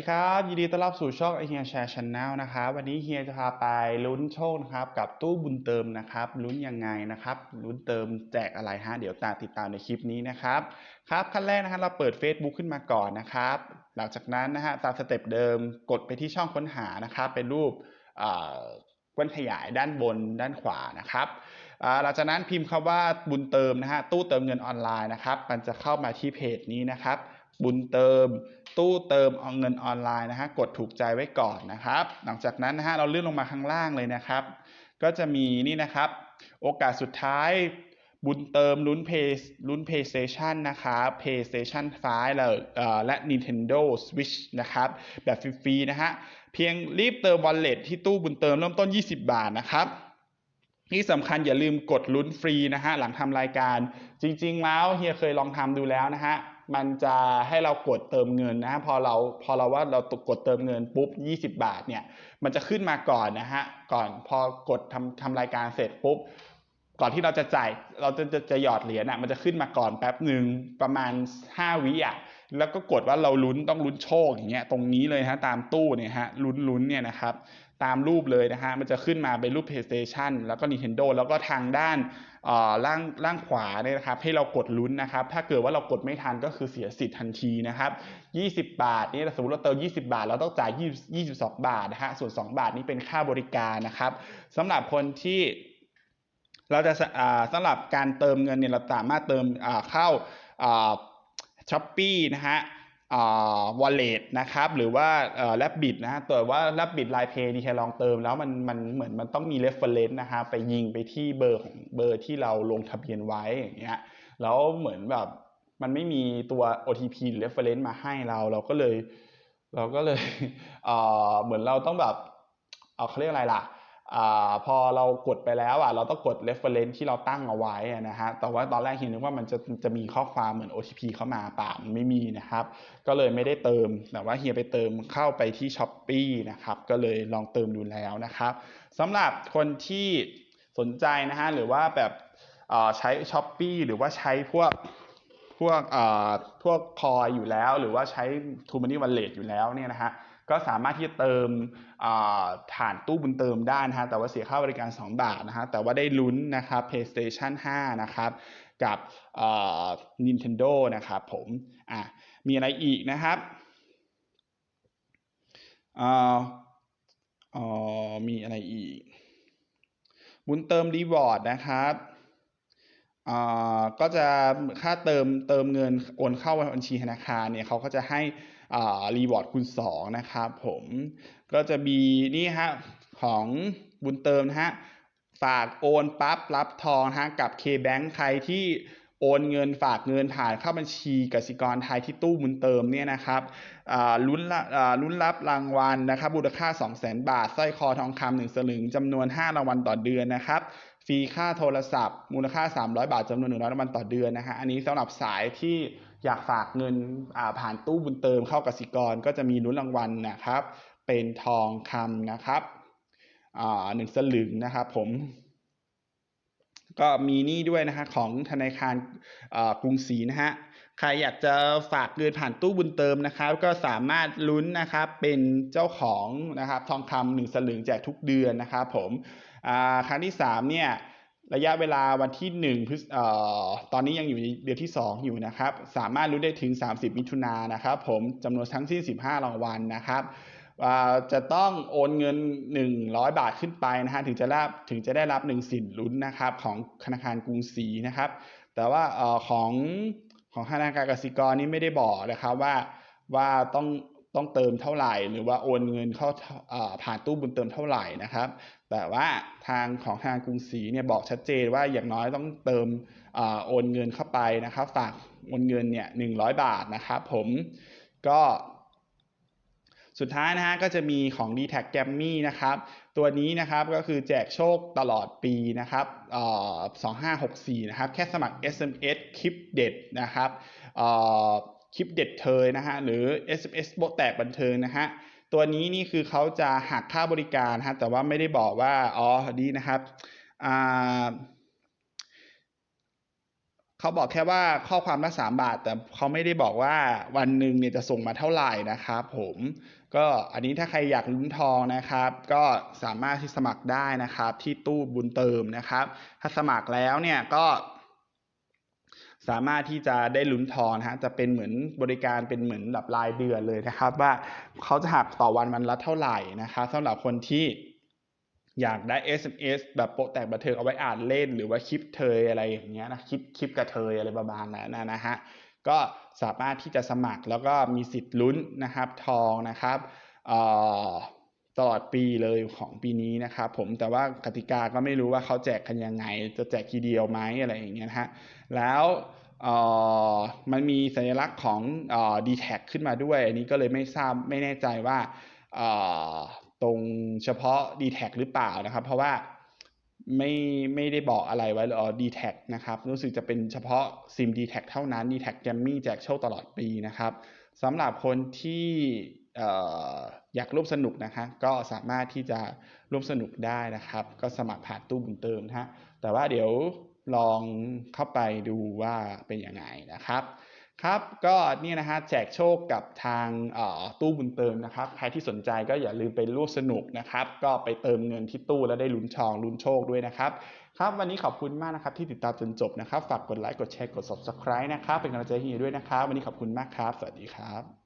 ดีครับ ยินดีต้อนรับสู่ช่องไอเฮียแชร์ชแนลนะครับวันนี้เฮียจะพาไปลุ้นโชคนะครับ กับตู้บุญเติมนะครับลุ้นยังไงนะครับลุ้นเติมแจกอะไรฮะเดี๋ยวตามติดตามในคลิปนี้นะครับครับขั้นแรกนะฮะเราเปิด Facebook ขึ้นมาก่อนนะครับ หลังจากนั้นนะฮะตามสเต็ปเดิมกดไปที่ช่องค้นหานะครับ เป็นรูปก้นขยายด้านบนด้านขวานะครับหลังจากนั้นพิมพ์คำว่าบุญเติมนะฮะตู้เติมเงินออนไลน์นะครับ มันจะเข้ามาที่เพจนี้นะครับ บุญเติม ตู้เติมเอาเงินออนไลน์นะฮะกดถูกใจไว้ก่อนนะครับ หลังจากนั้นนะฮะเราเลื่อนลงมาข้างล่างเลยนะครับ ก็จะมีนี่นะครับ โอกาสสุดท้ายบุญเติมลุ้นเพย์ลุ้น PlayStation นะครับ PlayStation 5แล้วเอ่อและ Nintendo Switch นะครับ แบบฟรีๆนะฮะ เพียงรีบเติม Wallet ที่ตู้บุญเติมเริ่มต้น 20 บาทนะครับที่สำคัญอย่าลืมกดลุ้นฟรีนะฮะ หลังทำรายการจริง ๆ แล้วเฮียเคยลองทำดูแล้วนะฮะ มันจะให้เรากดเติมเงินนะฮะพอเราพอเราว่าเรากดเติมเงินปุ๊บ 20 บาทเนี่ยมันจะขึ้นมาก่อนนะฮะก่อนพอกดทำทำรายการเสร็จปุ๊บก่อนที่เราจะจ่ายเราจะจะจะหยอดเหรียญอะมันจะขึ้นมาก่อนแป๊บหนึ่งประมาณ 5 วิอะแล้วก็กดว่าเราลุ้นต้องลุ้นโชคอย่างเงี้ยตรงนี้เลยฮะตามตู้เนี่ยฮะลุ้นลุ้นเนี่ยนะครับ ตามรูปเลยนะฮะ มันจะขึ้นมาเป็นรูป PlayStation แล้วก็ Nintendo แล้วก็ทางด้านล่างล่างขวาเนี่ยนะครับ ให้เรากดลุ้นนะครับ ถ้าเกิดว่าเรากดไม่ทันก็คือเสียสิทธิ์ทันทีนะครับ 20 บาทนี่สมมติเราเติม 20 บาท เราต้องจ่าย 22 บาทนะฮะ ส่วน 2 บาทนี่เป็นค่าบริการนะครับสำหรับคนที่เราจะสอ่าสำหรับการเติมเงินเนี่ยเราสามารถเติมเข้าช้อปปี้นะฮะ วอลเล็ตนะครับหรือว่าแลบบิดนะฮะแต่ว่าแลบบิดไลน์เพย์นี่แค่ลองเติมแล้วมันมันเหมือนมันต้องมีเรฟเฟรนซ์นะฮะไปยิงไปที่เบอร์ของเบอร์ที่เราลงทะเบียนไว้อย่างเงี้ยแล้วเหมือนแบบมันไม่มีตัว OTP หรือ reference มาให้เรา เราก็เลย เราก็เลยเเหมือนเราต้องแบบ เอาเขาเรียกอะไรล่ะ พอเรากดไปแล้วอะเราต้องกด reference ที่เราตั้งเอาไว้นะฮะแต่ว่าตอนแรกเห็นนึกว่ามันจะจะมีข้อความเหมือน OTP เข้ามาป่ามันไม่มีนะครับ ก็เลยไม่ได้เติม แต่ว่าเฮียไปเติมเข้าไปที่ s h อ p e e นะครับก็เลยลองเติมดูแล้วนะครับสำหรับคนที่สนใจนะฮะหรือว่าแบบใช้ s h อ p e e หรือว่าใช้พวกพวกพวกคอยอยู่แล้ว หรือว่าใช้ t ูมันนี่วันเล t อยู่แล้วเนี่ยนะฮะ ก็สามารถที่จะเติมอ่านตู้บุญเติมได้นะฮะแต่ว่าเสียค่าบริการ 2 บาทนะฮะแต่ว่าได้ลุ้นนะครับ PlayStation 5 นะครับกับ Nintendo นะครับผมอะมีอะไรอีกนะครับอ่อเอ่อมีอะไรอีก บุญเติมรีวอร์ดนะครับอ่าก็จะค่าเติมเติมเงินโอนเข้าบัญชีธนาคารเนี่ยเขาก็จะให้ รีวอร์ดคูณ2นะครับผมก็จะมีนี่ฮะของบุญเติมนะฮะฝากโอนปั๊บรับทองฮะกับ KBank ใครที่โอนเงินฝากเงินผ่านเข้าบัญชีกสิกรไทยที่ตู้บุญเติมเนี่ยนะครับลุ้นลุ้นรับรางวัลนะครับมูลค่า 200,000 บาทสร้อยคอทองคำหนึ่งสลึงจำนวน 5 รางวัลต่อเดือนนะครับฟรีค่าโทรศัพท์ มูลค่า 300 บาทจำนวน 100 รางวัลต่อเดือนนะฮะอันนี้สำหรับสายที่ อยากฝากเงินผ่านตู้บุญเติมเข้ากสิกรก็จะมีลุ้นรางวัลนะครับ เป็นทองคำนะครับหนึ่งสลึงนะครับผม ก็มีนี่ด้วยนะฮะของธนาคารกรุงศรีนะฮะใครอยากจะฝากเงินผ่านตู้บุญเติมนะครับ ก็สามารถลุ้นนะครับเป็นเจ้าของนะครับทองคำหนึ่งสลึงแจกทุกเดือนนะครับผมอ่าครั้งที่สามเนี่ย ระยะเวลาวันที่หนึ่งพฤษตอนนี้ยังอยู่ในเดือนที่สองอยู่นะครับ สามารถลุ้ได้ถึง 30 มิถุนายนนะครับ ผมจำนวนทั้งสิ้น 15 รางวัลนะครับจะต้องโอนเงิน 100 บาทขึ้นไปนะฮะถึงจะรับถึงจะได้รับ1สิทธิ์ลุ้นนะครับของธนาคารกรุงศรีนะครับ แต่ว่าของของธนาคารกสิกรนี่ไม่ได้บอกนะครับว่าว่าต้อง ต้องเติมเท่าไหร่ หรือว่าโอนเงินเข้าผ่านตู้บุญเติมเท่าไหร่นะครับ แต่ว่าทางของทางกรุงศรีเนี่ยบอกชัดเจนว่าอย่างน้อยต้องเติมอโอนเงินเข้าไปนะครับ ฝากโอนเงินเนี่ยหนึ่งร้อยบาทนะครับผมก็สุดท้ายนะฮะก็จะมีของ d t แท็กแกมมี่นะครับ ตัวนี้นะครับก็คือแจกโชคตลอดปีนะครับเอ่อ2564 นะครับ แค่สมัคร SMS คลิปเด็ดนะครับ คลิปเด็ดเทยนะฮะหรือ SMS โบแตกบันเทิงนะฮะตัวนี้นี่คือเขาจะหักค่าบริการนะฮะแต่ว่าไม่ได้บอกว่าอ๋อดีนะครับอ่าเขาบอกแค่ว่าข้อความละสามบาท แต่เขาไม่ได้บอกว่าวันหนึ่งเนี่ยจะส่งมาเท่าไหร่นะครับผมก็อันนี้ถ้าใครอยากลุ้นทองนะครับ ก็สามารถที่สมัครได้นะครับที่ตู้บุญเติมนะครับ ถ้าสมัครแล้วเนี่ยก็ สามารถที่จะได้ลุ้นทองนะฮะจะเป็นเหมือนบริการเป็นเหมือนแบบรายเดือนเลยนะครับ ว่าเขาจะหักต่อวันวันละเท่าไหร่นะครับสำหรับคนที่อยากได้ SMS แบบโปะแตกบันเทิงเอาไว้อ่านเล่น หรือว่าคลิปเทยอะไรอย่างเงี้ยนะคลิปคลิปกระเทยอะไรประมาณนั้นนะนะฮะก็สามารถที่จะสมัครแล้วก็มีสิทธิ์ลุ้นนะครับทองนะครับเอ่อ ตลอดปีเลยของปีนี้นะครับผมแต่ว่ากติกาก็ไม่รู้ว่าเขาแจกกันยังไง จะแจกทีเดียวไหมอะไรอย่างเงี้ยนะฮะแล้วมันมีสัญลักษณ์ของเอ่อ d t แทขึ้นมาด้วย อันนี้ก็เลยไม่ทราบไม่แน่ใจว่าตรงเฉพาะ d t แทหรือเปล่านะครับ เพราะว่าไม่ไม่ได้บอกอะไรไว้เลยอ๋อ d t แทนะครับ รู้สึกจะเป็นเฉพาะซิม d t แทเท่านั้น d t แทแกมมี่แจกโชคตลอดปีนะครับสำหรับคนที่ อยากร่วมสนุกนะคะ ก็สามารถที่จะร่วมสนุกได้นะครับ ก็สมัครผ่านตู้บุญเติมนะฮะแต่ว่าเดี๋ยวลองเข้าไปดูว่าเป็นยังไงนะครับครับก็นี่นะฮะแจกโชคกับทางตู้บุญเติมนะครับ ใครที่สนใจก็อย่าลืมไปร่วมสนุกนะครับ ก็ไปเติมเงินที่ตู้แล้วได้ลุ้นทองลุ้นโชคด้วยนะครับ ครับวันนี้ขอบคุณมากนะครับที่ติดตามจนจบนะครับ ฝากกดไลค์กดแชร์กด subscribe นะครับ เป็นกำลังใจให้ด้วยนะครับ วันนี้ขอบคุณมากครับ สวัสดีครับ